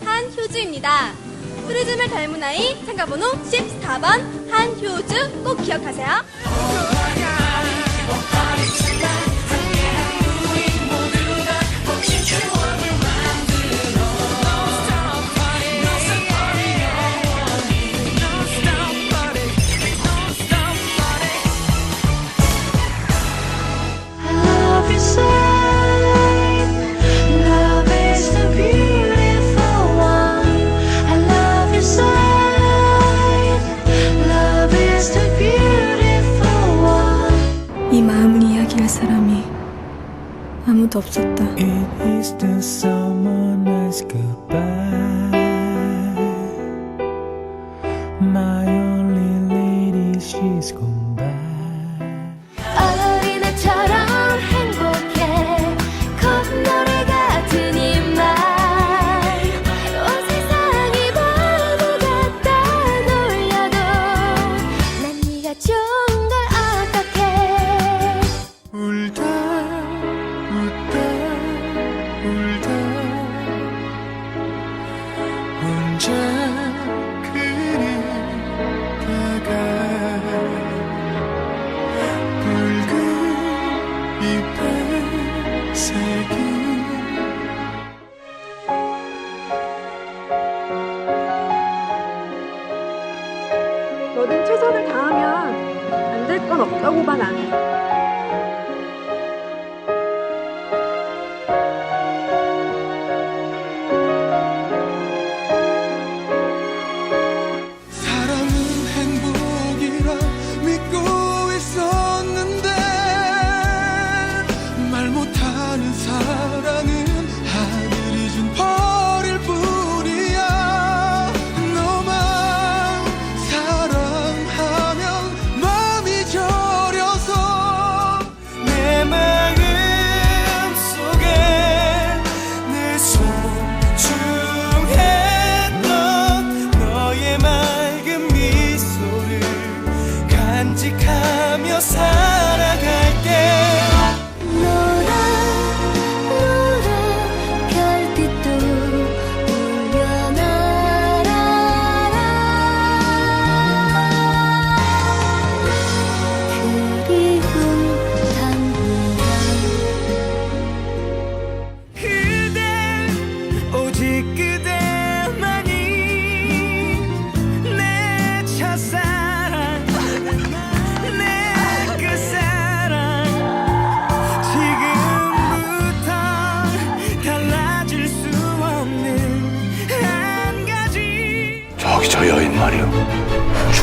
14번 한효주입니다. 프리즘을 닮은 아이 참가번호 14번 한효주 꼭 기억하세요. top It is the summer night's goodbye. My only lady she's gone. 너는 최선을 다하면 안 될 건 없다고만 안 해.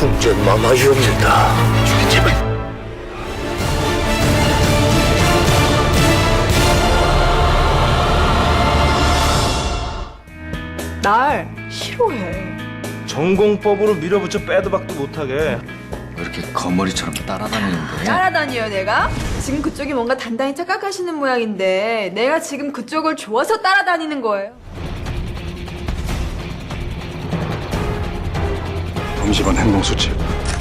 충전 마마이옵니다. 제발. 날 싫어해. 전공법으로 밀어붙여 빼도 박도 못하게 왜 이렇게 거머리처럼 따라다니는데? 따라다녀요 내가? 지금 그쪽이 뭔가 단단히 착각하시는 모양인데 내가 지금 그쪽을 좋아서 따라다니는 거예요. 임시반 행동수칙.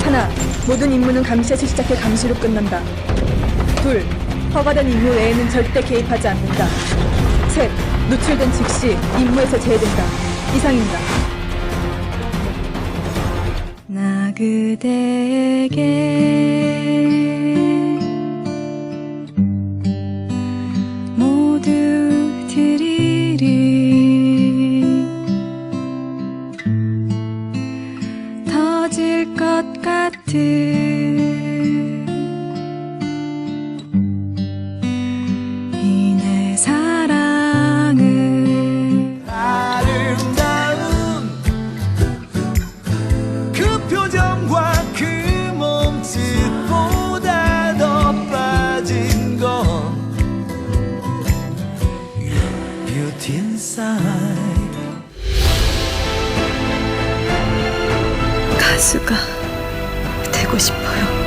하나, 모든 임무는 감시에서 시작해 감시로 끝난다. 둘, 허가된 임무 외에는 절대 개입하지 않는다. 셋, 노출된 즉시 임무에서 제외된다. 이상입니다. 나 그대에게 가수가 되고 싶어요.